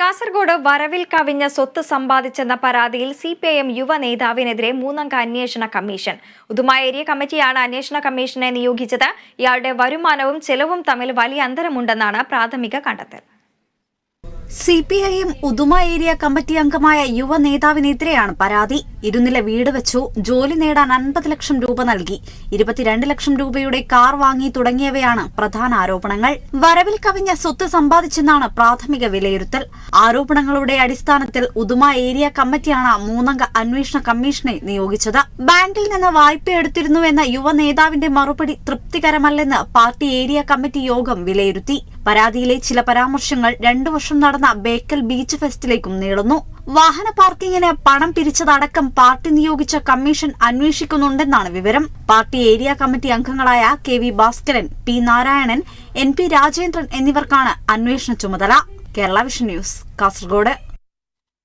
കാസർഗോഡ് വരവിൽ കവിഞ്ഞ സ്വത്ത് സമ്പാദിച്ചെന്ന പരാതിയിൽ സി പി ഐ എം യുവ നേതാവിനെതിരെ മൂന്നംഗ അന്വേഷണ കമ്മീഷൻ. ഉദുമ ഏരിയ കമ്മിറ്റിയാണ് അന്വേഷണ കമ്മീഷനെ നിയോഗിച്ചത്. ഇയാളുടെ വരുമാനവും ചെലവും തമ്മിൽ വലിയ അന്തരമുണ്ടെന്നാണ് പ്രാഥമിക കണ്ടെത്തൽ. C P I Uduma area committee അംഗമായ യുവ നേതാവിനെതിരെയാണ് പരാതി. ഇരുനില വീട് വെച്ചു. ജോലി നേടാൻ അൻപത് ലക്ഷം രൂപ നൽകി. ഇരുപത്തിരണ്ട് ലക്ഷം രൂപയുടെ കാർ വാങ്ങി തുടങ്ങിയവയാണ് പ്രധാന ആരോപണങ്ങൾ. വരവിൽ കവിഞ്ഞ സ്വത്ത് സമ്പാദിച്ചെന്നാണ് പ്രാഥമിക വിലയിരുത്തൽ. ആരോപണങ്ങളുടെ അടിസ്ഥാനത്തിൽ ഉദുമ ഏരിയ കമ്മിറ്റിയാണ് മൂന്നംഗ അന്വേഷണ കമ്മീഷനെ നിയോഗിച്ചത്. ബാങ്കിൽ നിന്ന് വായ്പ എടുത്തിരുന്നുവെന്ന യുവ നേതാവിന്റെ മറുപടി തൃപ്തികരമല്ലെന്ന് പാർട്ടി ഏരിയ കമ്മിറ്റി യോഗം വിലയിരുത്തി. പരാതിയിലെ ചില പരാമർശങ്ങൾ രണ്ടു വർഷം നടന്ന ബേക്കൽ ബീച്ച് ഫെസ്റ്റിലേക്കും നീളുന്നു. വാഹന പാർക്കിങ്ങിന് പണം പിരിച്ചതടക്കം പാർട്ടി നിയോഗിച്ച കമ്മീഷൻ അന്വേഷിക്കുന്നുണ്ടെന്നാണ് വിവരം. പാർട്ടി ഏരിയ കമ്മിറ്റി അംഗങ്ങളായ K V Bhaskaran P Narayanan N P Rajendran എന്നിവർക്കാണ് അന്വേഷണ ചുമതല. Kerala vision news Kasaragod.